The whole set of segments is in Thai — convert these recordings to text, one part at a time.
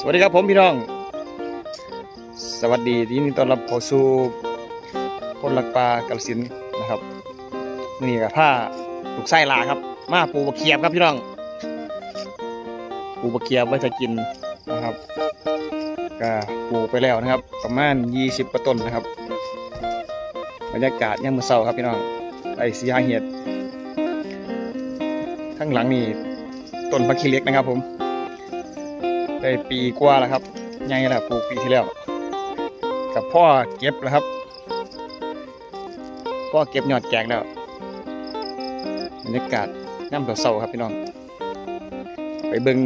สวัสดีครับผมพี่น้อง สวัสดีที่นี่ต้อนรับเข้าสู่คนลักปลากระสินนะครับนี่กับผ้าลูกไส้ลาครับ มาปูบะเขียบครับพี่น้อง ปูบะเขียบไว้จะกินนะครับก็ปลูกไปแล้วนะครับ ประมาณ 20กว่าต้นนะครับบรรยากาศยามมื้อเช้าครับพี่น้องไอ้สีหาเห็ดข้างหลังนี่ต้นพักขี้เล็กนะครับผม ได้ปีกว่าแล้วครับใหญ่แล้วปลูกปีที่แล้ว กับพ่อเก็บแล้วครับ พ่อเก็บยอดแกงแล้วบรรยากาศย่ำเสาครับพี่น้อง ไปเบิ่ง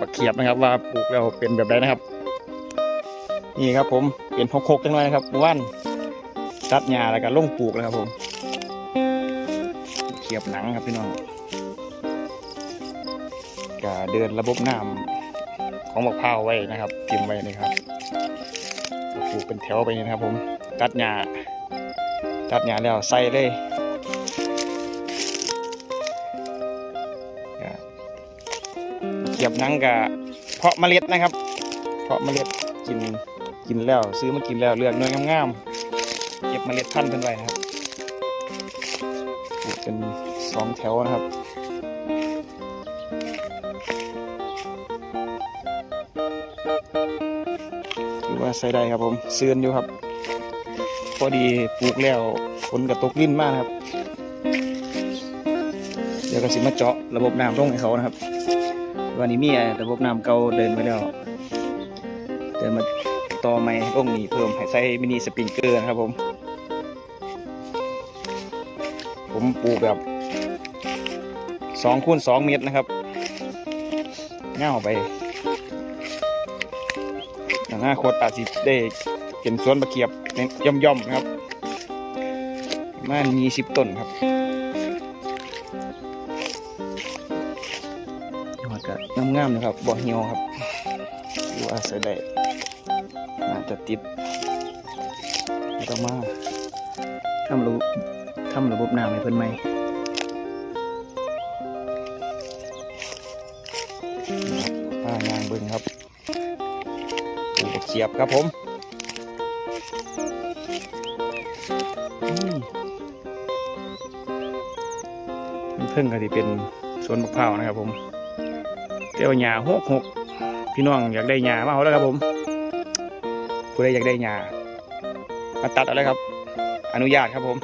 บักเขียบนะครับว่าปลูกแล้วเป็นแบบไรนะครับ นี่ครับผมเปลี่ยนพกๆจังเลยนะครับเมื่อวานตัดหญ้าแล้วก็ลงปลูกแล้วครับผมเขียบหนังครับพี่น้องก็เดินระบบน้ำ ของมะพร้าวไว้นะครับทิมไว้นะครับปลูกเป็นแถวไปนะครับ ผมตัดหญ้าตัดหญ้าแล้วใส่เลยเก็บนังกับเพาะเมล็ดนะครับ เพาะเมล็ดกินกินแล้วซื้อมากินแล้วเลือกหน่วยงามๆเก็บเมล็ดพันธุ์เป็นไว้นะครับปลูกเป็นสองแถวนะครับ อาใส่ได้ครับผมเสื่อนอยู่ครับ พอดีปลูกแล้วฝนกระตกลิ้นมากครับ เดี๋ยวก็สิมาเจาะระบบน้ำลงให้เขานะครับ วันนี้มีระบบน้ำเก่าเดินไปแล้วเดินมาต่อไม้ลงนี้เพิ่มให้ใส่มินิสปริงเกอร์นะครับผม ผมปลูกแบบสองคูณสองเมตรนะครับเง่าไป อนาคตอาจสิได้เป็นสวนบะเขียบย่อมย่อมๆนะครับประมาณมีสิบต้นครับยอดก็งามๆนะครับบ่เหี่ยวครับอยู่อาศัยได้น่าจะติดต่อมาทำระบบทำระบบน้ำให้เพิ่นไหม เขียบครับผมเพิ่งก็ที่เป็นสวนมะพร้าวนะครับ ผมเจ้าหญ้าหกหกพี่น้องอยากได้หญ้ามาเอาแล้วครับผมผู้ใดอยากได้หญ้ามาตัดเอาเลยครับ อนุญาตครับผม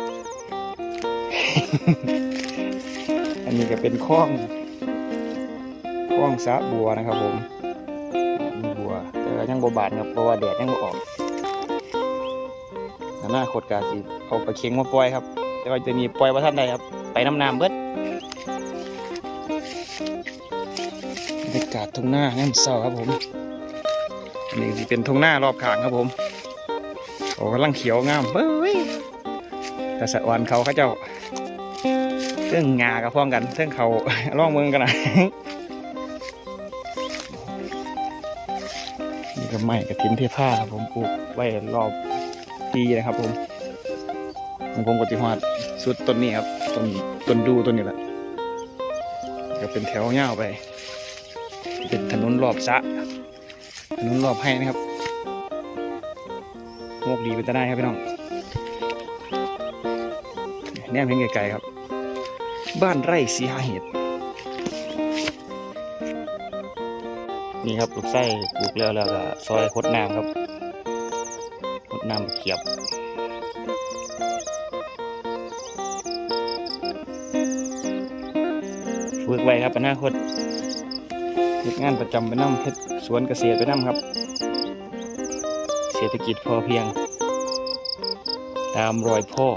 อันนี้ก็เป็นคล้องคล้องสะบัวนะครับผม บัวแต่ว่ายังบบบาดครับเพราะว่าแดดยังบ่ออกอนาคตกาสิเอาไปเค็งมาปล่อยครับ แต่ว่าจะมีปล่อยว่าท่านใดครับ ไปน้ำน้ำเบิดบรรยากาศทุ่งหน้าแง่มเศร้าครับผมนนี้สิเป็นทุ่งหน้ารอบขางครับผมโอ้กำลังเขียวงามเบ้ยกระสะออนเขาเขาเจ้าเรื่องงากับพร้อมกันเรื่องเขาล่องเมืองกันนะ นี่ก็ไม้กระถินเทผ้าครับผมปลูกไว้รอบปีนะครับ ผมของผมก็จะหอดสุดต้นนี้ครับต้นต้นดูต้นนี้แหละก็เป็นแถวเงาไป เป็นถนนรอบสะถนนรอบให้นะครับโมกดีเป็นตาได้ครับพี่น้องแนมเห็นไกลๆครับ บ้านไร่สีหาเห็ด นี่ครับลูกไส้ปลูกแล้วแล้วก็ซอยคดน้ำครับคดน้ำเขียบฝึกไว้ครับอนาคตเฮ็ดงานประจำไปน้ำเฮ็ดสวนเกษตรไปน้ำครับ เศรษฐกิจพอเพียง ตามรอยพ่อ